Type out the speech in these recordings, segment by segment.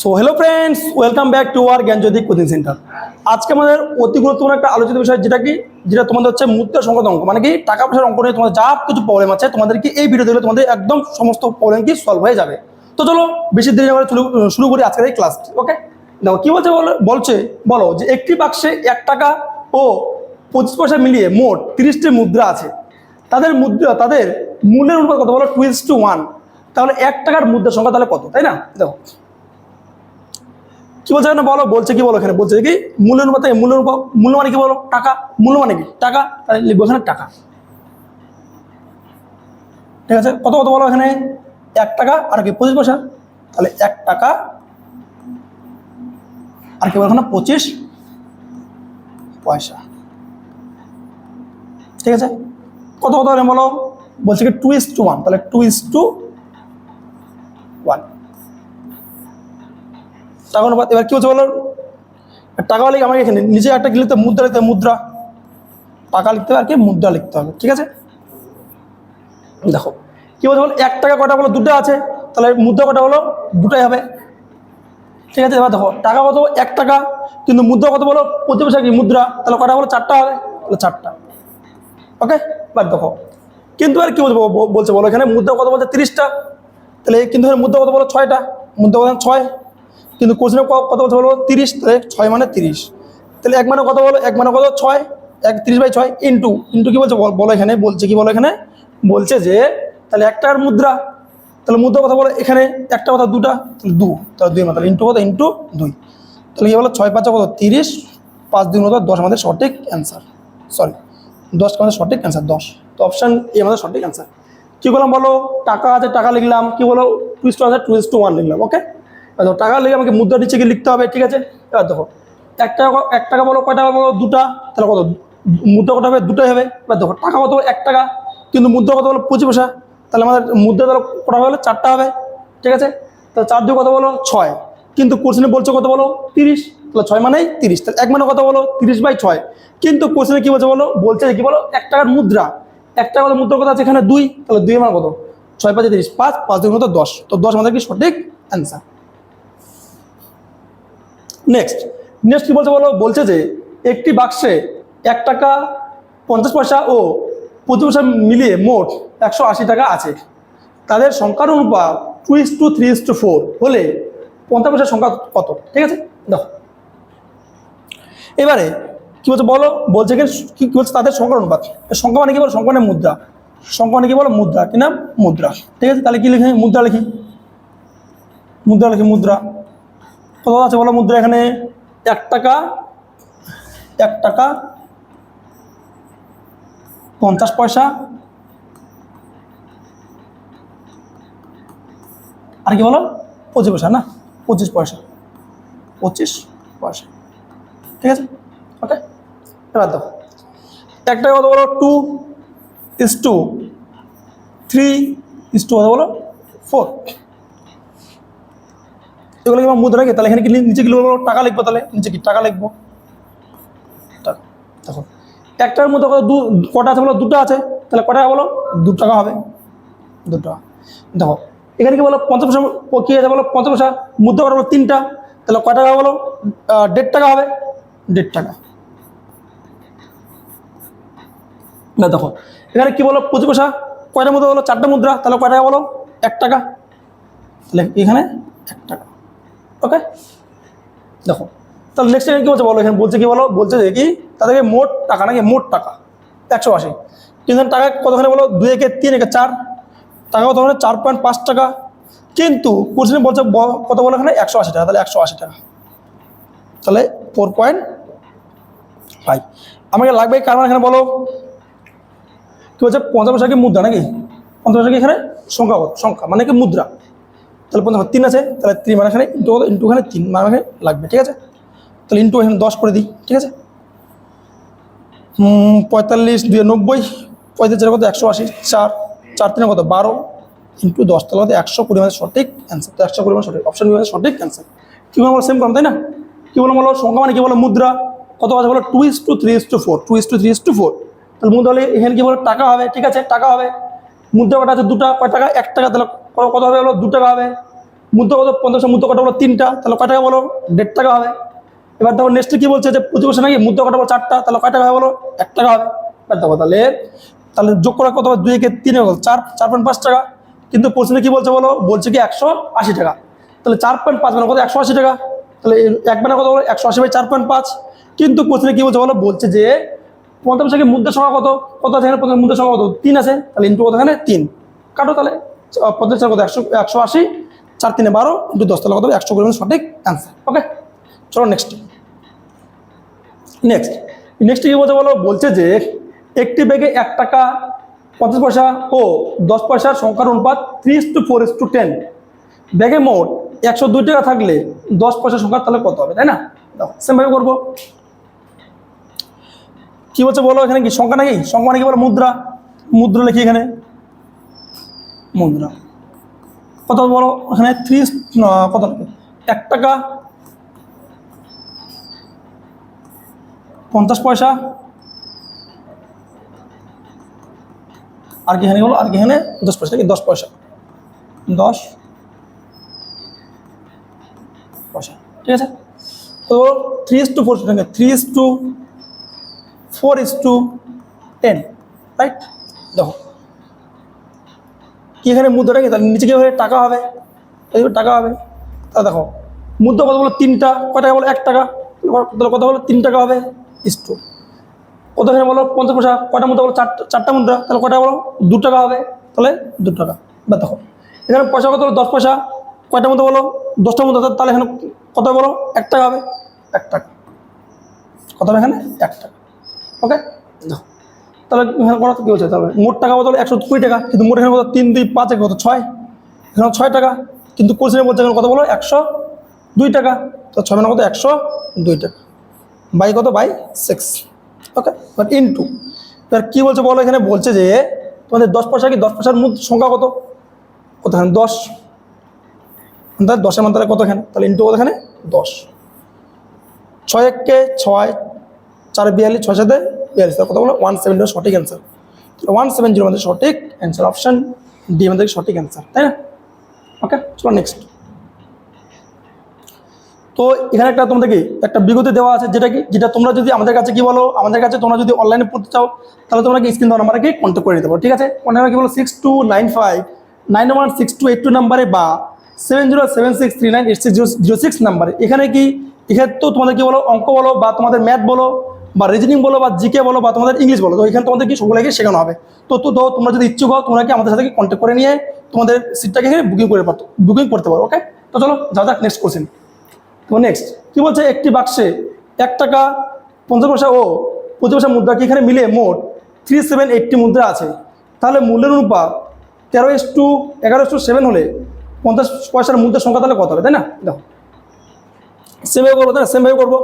So hello friends welcome back to our Gyanjyoti coaching centre আজকে আমাদের অতি গুরুত্বপূর্ণ একটা আলোচিত বিষয় যেটা কি? যেটা তোমাদের হচ্ছে মুদ্রা সংক্রান্ত অঙ্ক মানে কি টাকা পয়সার অঙ্ক নিয়ে তোমাদের যা কিছু প্রবলেম আছে তোমাদেরকে এই ভিডিও দেখলে তোমাদের একদম সমস্ত প্রবলেম কি সলভ হয়ে যাবে। তো চলো, বেশি দেরি করে শুরু করি আজকের এই ক্লাস ওকে দেখো, কি বলছে বলো বলছে, বলো যে একটি বাক্সে এক টাকা ও পঁচিশ পয়সা মিলিয়ে মোট তিরিশটি মুদ্রা আছে। তাদের মুদ্রা, তাদের মূল্যের অনুপাত কত বলো? টু টু ওয়ান তাহলে এক টাকার মুদ্রার সংখ্যা তাহলে কত? তাই না? দেখো কি বলছে এখানে বলো? বলছে কি বলো এখানে? বলছে কি? মূল্য অনুপাতে মূল্য মূল্য মানে কি বলো? টাকা। মূল্য মানে কি? টাকা। তাহলে লিখব এখানে টাকা। ঠিক আছে? কত কত বলো এখানে? এক টাকা আর কি? পঁচিশ পয়সা। তাহলে এক টাকা আর কি বলো এখানে? পঁচিশ পয়সা। ঠিক আছে? কত কত বলো? বলছে কি টু ইস টু ওয়ান তাহলে টু ইস টু টাকা অনুপাত এবার কি হচ্ছে বলো? টাকা লিখে আমাকে এখানে নিচে একটা কি লিখতে মুদ্রা লিখতে মুদ্রা। টাকা লিখতে হবে আর কি? মুদ্রা লিখতে হবে, ঠিক আছে? দেখো, কি বলছে বলো? এক টাকা কটা বলো? দুটো আছে। তাহলে মুদ্রা কটা বলো? দুটাই হবে। ঠিক আছে? এবার দেখো, টাকা কত? এক টাকা। কিন্তু মুদ্রা কত বলো? প্রতি পয়সা কি? মুদ্রা। তাহলে কটা বলো? চারটা হবে। তাহলে চারটা। ওকে? এবার দেখো, কিন্তু আর কি বলছে বলো? এখানে মুদ্রা কত বলছে? তিরিশটা। তাহলে কিন্তু এখানে মুদ্রা কত বলো? ছয়টা। মুদ্রা কত? ছয়। কিন্তু কোশ্চেনে কত বলছে বলো তিরিশ, তাহলে ছয় মানে তিরিশ। তাহলে এক মানে কত বলো এক মানে কত? ছয়। এক তিরিশ বাই ছয় ইন্টু। ইন্টু কি বলছে? বল- এখানে, বলছে কি বলো এখানে? বলছে যে, তাহলে একটার মুদ্রা। তাহলে মুদ্রা কথা বলো এখানে, একটা কথা দুটা, তাহলে দু। তাহলে দুই মাত্রা ইন্টু কত? ইন্টু দুই। তাহলে কি বলো? ছয় পাঁচা কত? তিরিশ। পাঁচ দুই কত দশ আমাদের সঠিক অ্যান্সার। সরি, দশ আমাদের সঠিক অ্যান্সার, দশ। তো অপশান এ আমাদের সঠিক অ্যান্সার। কী করলাম বলো? টাকা আছে, টাকা লিখলাম। কি বলো? টুইস্ট আছে টুইস্ট টু ওয়ান লিখলাম ওকে দেখো টাকা লেগে আমাকে মুদ্রা নিচে গিয়ে লিখতে হবে, ঠিক আছে? এবার দেখো, এক টাকা এক টাকা বলো, কয় টাকা বলো, দুটা, তাহলে কত? মুদ্রা কত হবে? দুটোই হবে। এবার দেখো, টাকা কত বলো? এক টাকা, কিন্তু মুদ্রা কত বলো? পঁচিশ পয়সা। তাহলে আমাদের মুদ্রা তাহলে কটা হবে চারটা হবে, ঠিক আছে? তাহলে চার দুই কত বলো? ছয়। কিন্তু কোশ্চেনে বলছে কত বলো? তিরিশ। তাহলে ছয় মানেই তিরিশ। তাহলে এক মানে কত বলো? তিরিশ বাই ছয়। কিন্তু কোশ্চেনে কী বলছে বলো? বলছে যে কি বলো? এক টাকার মুদ্রা। এক টাকা কত মুদ্রা কত আছে এখানে? দুই। তাহলে দুই মানে কত? ছয় পাঁচে তিরিশ। পাঁচ পাঁচ দুই কত? দশ। তো দশ আমাদের কি সঠিক অ্যান্সার নেক্সট নেক্সট কি বলছে বলো? বলছে যে একটি বাক্সে এক টাকা পঞ্চাশ পয়সা ও পঁচিশ পয়সা মিলিয়ে মোট একশো আশি টাকা আছে। তাদের সংখ্যার অনুপাত two is to three is to four হলে পঞ্চাশ পয়সার সংখ্যা কত? ঠিক আছে? দেখো এবারে কি বলছে বলো? বলছে কি কি বলছে তাদের সংখ্যার অনুপাত? সংখ্যা মানে কি বলো? সংখ্যা মানে মুদ্রা। সংখ্যা মানে কি বলো? মুদ্রা। কি নাম? মুদ্রা। ঠিক আছে? তাহলে কি লিখি মুদ্রা লিখি। মুদ্রা লিখি মুদ্রা। কত আছে বলো মুদ্রা এখানে? এক টাকা এক টাকা, পঞ্চাশ পয়সা। আর কি বলো? পঁচিশ পয়সা না? পঁচিশ পয়সা। পঁচিশ পয়সা। ঠিক আছে? ওকে এবার দেখো। এক টাকা কত বলো? Two is to three is to কত বলো? ফোর এগুলো কি আমার মুদ্রা কি তাহলে এখানে কি নিচে কি টাকা লিখব তাহলে? নিচে কি টাকা লিখব? দেখো। একটার মধ্যে কত দু কটা আছে বলো? দুটো আছে। তাহলে কটা বলো? দু টাকা হবে। দু টাকা। দেখো, এখানে কি বলো? পঞ্চাশ পয়সা কি আছে বলো? পঞ্চাশ পয়সা মুদ্রা কটা বলো তিনটা। তাহলে কয় টাকা বলো? দেড় টাকা হবে। দেড় টাকা। না, দেখো, এখানে কি বলো? পঁচিশ পয়সা কয়টা মুদ্রা বলো? চারটা মুদ্রা। তাহলে কয় টাকা বলো? এক টাকা। তাহলে এখানে এক টাকা। ওকে দেখো, তাহলে নেক্সট কী বলছে বলো? এখানে বলছে কি বলো? বলছে যে কি? তাদেরকে মোট টাকা, নাকি মোট টাকা? একশো আশি কিন্তু টাকা কতখানে বলো? দুই একে তিন একে চার। টাকা কত মানে চার পয়েন্ট পাঁচ টাকা। কিন্তু কোশ্চেনে বলছে কত বলো এখানে? একশো আশি টাকা। তাহলে একশো আশি টাকা। তাহলে ফোর পয়েন্ট ফাইভ আমাকে লাগবে কারণ এখানে বলো? কি বলছে? পঞ্চাশ পয়সা কি মুদ্রা নাকি? পঞ্চাশ পয়সা কি এখানে? সংখ্যা? সংখ্যা। মানে কি মুদ্রা? তাহলে পঞ্চাশ তিন আছে, তাহলে তিন মানে এখানে ইন্টু কত ইন্টু এখানে তিন মানে লাগবে, ঠিক আছে? তাহলে ইন্টু এখানে দশ করে দিই, ঠিক আছে? পঁয়তাল্লিশ দুই নব্বই, পঁয়তাল্লিশ কত? একশো আশি, চার চার তিনে কত? বারো ইন্টু দশ, তাহলে কত? একশো কুড়ি মানে সঠিক অ্যান্সার তো একশো কুড়ি মানে সঠিক অপশন মানে সঠিক অ্যান্সার কী বলো? সেম করেন তাই না? কী বলো বলো? সংখ্যা মানে কী বলো? মুদ্রা। কত আছে বলো? Two is to three is to four two is to three is to four তাহলে মুদ্রা হলে এখানে কী বলো? টাকা হবে, ঠিক আছে? টাকা হবে। মুদ্রা কটা আছে? দুটা। কয় টাকা? এক টাকা, তাহলে কত হবে বলো? দু টাকা হবে। মুদ্রা কত? পঞ্চাশ মুদ্রা কটা বলো? তিনটা। তাহলে কয় টাকা বলো? দেড় টাকা হবে। এবার দেখো নেক্সটে কি বলছে যে প্রতি বছর নাকি মুদ্রা কটা বলো? চারটা। তাহলে কয় টাকা হবে বলো? এক টাকা হবে। এবার দেখো তাহলে তাহলে যোগ করা কত হবে? দুই একে তিন চার চার পয়েন্ট পাঁচ টাকা। কিন্তু প্রশ্নে কি বলছে বলো? বলছে কি একশো আশি টাকা। তাহলে চার পয়েন্ট পাঁচ মানে কত? একশো আশি টাকা। তাহলে এক মানে কত বলো? একশো আশি বাই চার পয়েন্ট পাঁচ। কিন্তু প্রশ্নে কি বলছে বলো? বলছে যে পঞ্চাশ থেকে মুদ্রা সংখ্যা কত? কত আছে এখানে? পঞ্চাশ মুদ্রা সংখ্যা কত? তিন আছে। তাহলে ইন্টু কত এখানে? তিন। কাটো তাহলে। টাকা কত? একশো একশো আশি, চার তিনে বারো, ইন্টু দশ তাহলে কত হবে? একশো পরিমাণ সঠিক অ্যান্সার ওকে চলো নেক্সট নেক্সট নেক্সট কি বলছে বলো? বলছে যে একটি ব্যাগে এক টাকা পঞ্চাশ পয়সা ও দশ পয়সার সংখ্যার অনুপাত three to four to ten ব্যাগে মোট একশো দুই টাকা থাকলে দশ পয়সার সংখ্যা তাহলে কত হবে, তাই না? সেমভাবে করব। কি বলছে বলো এখানে কি? সংখ্যা নাকি? সংখ্যা মানে কি বলো? মুদ্রা। মুদ্রা লিখি এখানে। মুদ্রা। কত বলো এখানে থ্রি কত? এক টাকা। পঞ্চাশ পয়সা। আর কি এখানে বলো আর কি এখানে? দশ পয়সা, কি? দশ পয়সা। দশ পয়সা। ঠিক আছে? তো three is to four three is to four is to ten right দেখো। কি এখানে মুদ্রাটা কি? তাহলে নিচে কি হবে? টাকা হবে টাকা হবে। তা দেখো, মুদ্রা কত বলো? তিনটা। কয় টাকা বলো? এক টাকা। তাহলে কত বলো? তিন টাকা হবে। ইস টু কত এখানে বলো? পঞ্চাশ পয়সা। কয়টা মুদ্রা বলো? চারটা চারটা মুদ্রা। তাহলে কয়টা বলো? দু টাকা হবে। তাহলে দু টাকা। বা দেখো, এখানে পয়সা কত হলো দশ পয়সা। কয়টা মুদ্রা বলো? দশটা মুদ্রা। তাহলে এখানে কত বলো? এক টাকা হবে। এক টাকা। কত এখানে? এক টাকা। ওকে দেখো তাহলে এখানে কত কী হচ্ছে? তাহলে মোট টাকা হলো একশো কুড়ি টাকা। কিন্তু মোট এখানে কত? তিন, দুই, পাঁচ, এক কত? ছয়। এখানে ছয় টাকা। কিন্তু কোর্সের মধ্যে এখানে কত বলো? একশো দুই টাকা। তো ছয় মানে কত? একশো দুই টাকা। বাই কত? By six. Okay but in two এবার কী বলছে বলো এখানে? বলছে যে তোমাদের দশ পয়সা কি দশ পয়সার মধ্যে সংখ্যা কত? কত এখানে? দশ। তাহলে দশের মান তাহলে কত এখানে? তাহলে ইন্টু কত এখানে? দশ। ছয় এককে ছয়, চার বিয়াল্লিশ, ছয় সাথে বিয়াল্লিশ কত বলো ওয়ান সেভেন জিরো সঠিক অ্যান্সার ওয়ান সেভেন জিরো আমাদের সঠিক অ্যান্সার অপশান ডি আমাদের সঠিক অ্যান্সার তাই না? ওকে চলো নেক্সট তো এখানে একটা তোমাদেরকে একটা বিগতি দেওয়া আছে যেটা কি, যেটা তোমরা যদি আমাদের কাছে কি বলো, আমাদের কাছে তোমরা যদি অনলাইনে পড়তে চাও, তাহলে তোমরা স্ক্রিন দেওয়া নাম্বারে কি কন্ট্যাক্ট করে নিতে পারো, ঠিক আছে? নাম্বার কি বলো six two nine five nine one six two eight two নাম্বারে বা seven zero seven six three nine eight six zero zero six নাম্বারে এখানে কি তো তোমাদের কি বলো, অঙ্ক বলো বা তোমাদের ম্যাথ বলো বা রিজনিং বলো বা জিকে বলো বা তোমাদের ইংলিশ বলো, তো এখানে তোমাদের কি সবগুলোকে শেখানো হবে। তো তো তোমরা যদি ইচ্ছুক হও, তোমরা কি আমাদের সাথে কন্ট্যাক্ট করে নিয়ে তোমাদের সিটটাকে বুকিং করে পারতো বুকিং করতে পারো ওকে তো চলো, যা যাক নেক্সট কোশ্চেন তো নেক্সট কি বলছে একটি বাক্সে, এক টাকা পঞ্চাশ পয়সা ও পঁচিশ পয়সা মুদ্রা কি এখানে মিলে মোট থ্রি সেভেন এইটটি মুদ্রা আছে? তাহলে মূল্যের অনুপাত তেরো এস টু এগারো এস টু সেভেন হলে পঞ্চাশ পয়সার মুদ্রার সংখ্যা তাহলে কত হবে, তাই না? দেখো সেমভাবে করব, তাই না? সেমভাবে করব।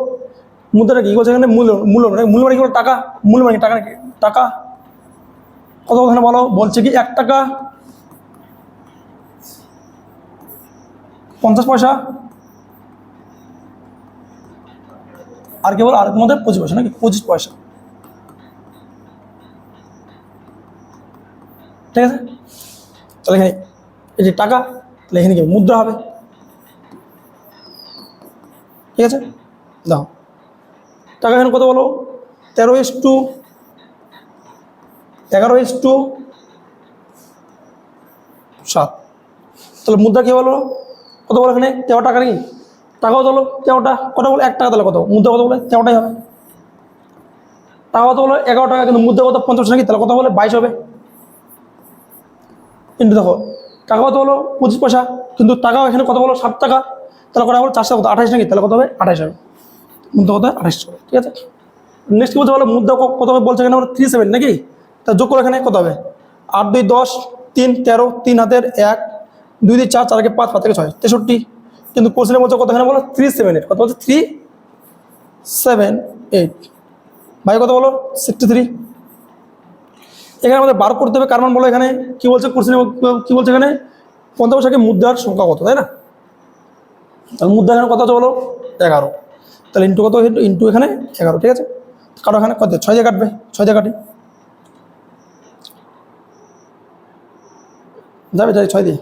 মুদ্রাটা কি? বলছে এখানে মূল্য মূল্য মূল্য মানে কি বলো? টাকা? মূল্য মানে টাকা টাকা? কত ওখানে বলো? বলছে কি, এক টাকা পঞ্চাশ পয়সা? আর কেবল আর মধ্যে পঁচিশ পয়সা নাকি? পঁচিশ পয়সা। ঠিক আছে? তাহলে এখানে এই যে টাকা, তাহলে এখানে কি? মুদ্রা হবে। ঠিক আছে? দেখো টাকা এখানে কত বলো? তেরো এস টু। এগারো এস টু। সাত। তাহলে মুদ্রা কি বলো? কত বলো এখানে? তেরো টাকা নাকি? টাকা কত বলো তেরোটা। কত বলো? এক টাকা তাহলে কত? মুদ্রা কত বলে? তেরোটাই হবে। টাকা কত বলো, এগারো টাকা, কিন্তু মুদ্রা কত? পঞ্চাশ নাকি? তাহলে কত বলে? বাইশ হবে। কিন্তু দেখো টাকা কত হলো পঁচিশ পয়সা। কিন্তু টাকা এখানে কত বলো? সাত টাকা। তাহলে কত বলো? চারশো কত? আঠাশ নাকি? তাহলে কত হবে? আঠাশ হবে। মুদ্রা কত আঠাশ ঠিক আছে? নেক্সট কি বলতে বলো? মুদ্রা কত হবে বলছে এখানে? থ্রি সেভেন নাকি? তা যোগ করে এখানে কত হবে? আট, দুই, দশ, তিন, তেরো, তিন হাতের এক, দুই দুই, চার চার আগে পাঁচ পাঁচ থেকে ছয়, তেষট্টি। কিন্তু কোশ্চেনে বলছে কত এখানে বলো? থ্রি সেভেন এইট কত বলছে? থ্রি সেভেন এইট ভাই, কত বলো? সিক্সটি থ্রি এখানে আমাদের বার করতে হবে। কারণ বলো এখানে? কি বলছে কোশ্চেনে কি বলছে এখানে? পঞ্চাশ পয়সাকে মুদ্রার সংখ্যা কত, তাই না? মুদ্রা এখানে কত আছে বলো? এগারো। তাহলে ইন্টু কত ইন্টু এখানে এগারো, ঠিক আছে? কারও এখানে কত? ছয় দিয়ে কাটবে, ছয় কাটি। যাবে যাই ছয় দিয়ে।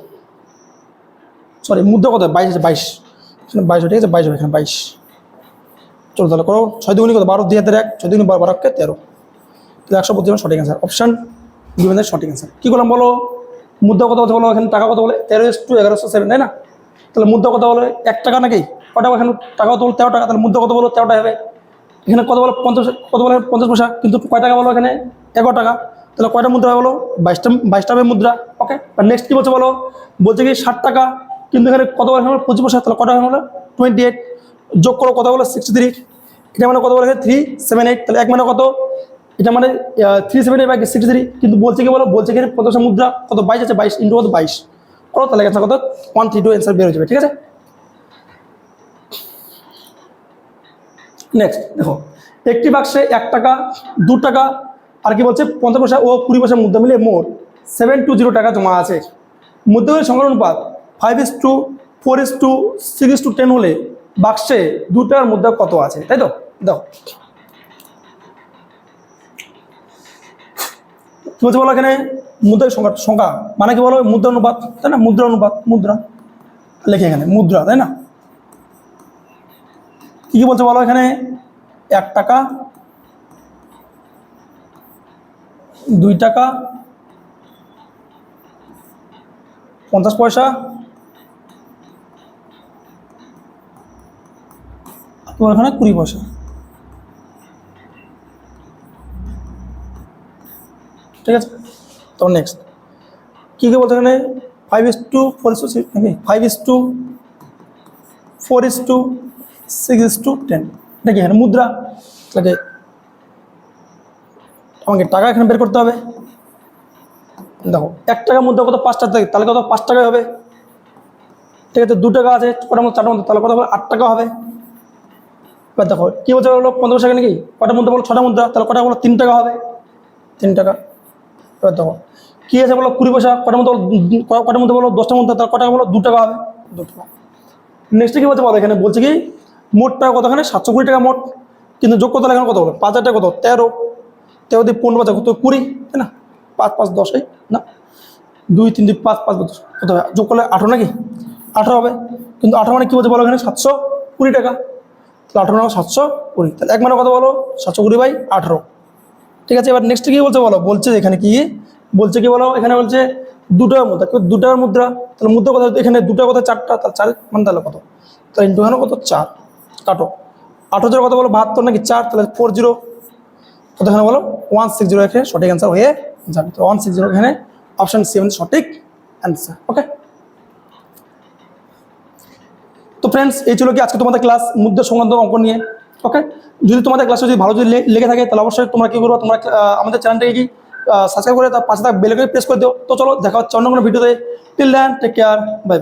সরি মুদ্রা কত? বাইশ, আছে, বাইশ। এখানে বাইশ ঠিক আছে? বাইশ হবে, এখানে বাইশ। চলো তাহলে করো। ছয় দুগুনি কত? বারো, দুই হাজার এক। ছয় দুগুনি বারো বারো কে তেরো। তাহলে একশো পঁচিশ সঠিক অ্যান্সার অপশান ডিমেন্সের সঠিক অ্যান্সার কী করলাম বলো? মুদ্রা কত কথা বলো? এখানে টাকা কত বলে? তেরো এস টু এগারোশো সেভেন, তাই না? তাহলে মুদ্রা কত বলো? এক টাকা নাকি? কটা এখানে টাকা কত বলো তেরো টাকা। তাহলে মুদ্রা কত বলো তেরো টাকা হবে। এখানে কত বলো পঞ্চাশ, কত বলে পঞ্চাশ পয়সা। কিন্তু কয় টাকা বলো এখানে? এগারো টাকা। তাহলে কয়টা মুদ্রা বলো বাইশটা বাইশটা হবে মুদ্রা। ওকে নেক্সট কী বলছে বলো? বলছে কি ষাট টাকা। কিন্তু এখানে কত বলে? এখানে পঁচিশ পয়সা। তাহলে কটা হলো টোয়েন্টি এইট যোগ করো কত বলো সিক্সটি থ্রি এটা মানে কত বলে থ্রি সেভেন এইট তাহলে এক মানে কত? এটা মানে three seven eight by sixty three কিন্তু বলছে কি বলো? বলছে কি পঞ্চাশ মুদ্রা, কত বাইশ আছে? বাইশ, ইন্টু কত? বাইশ। করো, তাহলে কত? ওয়ান থ্রি টু অ্যান্সার বের হয়ে যাবে। ঠিক আছে? নেক্সট দেখো, একটি বাক্সে এক টাকা, দু টাকা, আর কি বলছে, পঞ্চাশ পয়সা ও কুড়ি পয়সা মুদ্রা মিলে মোট সেভেন টু জিরো টাকা জমা আছে। মুদ্রাগুলির সংখ্যার অনুপাত five is to four is to six to ten হলে বাক্সে দু টাকার মুদ্রা কত আছে, তাই তো? দেখো। কি বলছে বলো এখানে? মুদ্রার সংখ্যা সংখ্যা। মানে কি বলো? মুদ্রা অনুপাত, তাই না? মুদ্রা অনুপাত, মুদ্রা। লেখে এখানে, মুদ্রা, তাই না? কি কি বলছে বলো এখানে? এক টাকা, দুই টাকা, পঞ্চাশ পয়সা, তোমার এখানে কুড়ি পয়সা। ঠিক আছে? তো নেক্সট কী কী বলছে এখানে? Five is to four is to নাকি five is to four is to six to ten এটা কি এখানে মুদ্রা? তাহলে আমাকে টাকা এখানে বের করতে হবে। দেখো, এক টাকা মুদ্রা কত? পাঁচ টাকা থাকে। তাহলে কত? পাঁচ টাকাই হবে। ঠিক আছে, দু টাকা আছে কটার মধ্যে চারটার মধ্যে, তাহলে কত হবে? আট টাকা হবে। এবার দেখো, কী বলছে বলো? পঞ্চাশ টাকা নাকি? কটার মধ্যে বলো? ছটা মুদ্রা তাহলে কটা বলো? তিন টাকা হবে। তিন টাকা। এবার দেখো, কী আছে বলো? কুড়ি পয়সা। কটার মধ্যে কটার মধ্যে বলো? দশটার মধ্যে, তাহলে কটা বলো? দু টাকা হবে। দু টাকা। নেক্সটে কী বলছে বলো? এখানে বলছে কি? মোট টাকা কত এখানে সাতশো কুড়ি টাকা মোট। কিন্তু যোগ করতে এখানে কত বলো? পাঁচ হাজার টাকা কত? তেরো। তেরো দিয়ে পনেরো পাঁচ কত? কুড়ি, তাই না? পাঁচ পাঁচ দশ, এই না? দুই, তিন, দুই, পাঁচ পাঁচ দশ। কত হবে? যোগ করলে আঠারো নাকি? আঠারো হবে। কিন্তু আঠারো মানে কী বলছে বলো এখানে? সাতশো কুড়ি টাকা। তাহলে আঠারো মানে সাতশো কুড়ি। তাহলে এক মানে কত বলো? সাতশো কুড়ি বাই আঠারো। ঠিক আছে? এবার নেক্সট কি বলছে বলো? বলছে এখানে কি? বলছে কি বলো? এখানে বলছে দু টাকার মুদ্রা। কেউ দু টাকার মুদ্রা। তাহলে মুদ্রা কথা এখানে দু টাকা কথা চারটা। তাহলে চার মানে তাহলে কত? তাহলে ইন্টু কত? চার। কাটো। আঠারো জিরো কত বলো, বাহাত্তর নাকি চার? তাহলে ফোর জিরো কত এখানে বলো? ওয়ান সিক্স জিরো এখানে সঠিক অ্যান্সার হয়ে যাবে। তো ওয়ান সিক্স জিরো এখানে অপশান সেভেন সঠিক অ্যান্সার ওকে তো ফ্রেন্ডস এই ছিল কি আজকে তোমাদের ক্লাস মুদ্রা সংক্রান্ত অঙ্ক নিয়ে ওকে যদি তোমাদের ক্লাসে যদি ভালো যদি লেগে থাকে, তাহলে অবশ্যই তোমরা কি করব? তোমরা আমাদের চ্যানেলটাকে কি সাবস্ক্রাইব করে তার পাশে থাকা বেলকে প্রেস করে দিও। তো চলো, দেখা হচ্ছে অন্য কোনো ভিডিওতে till then take care bye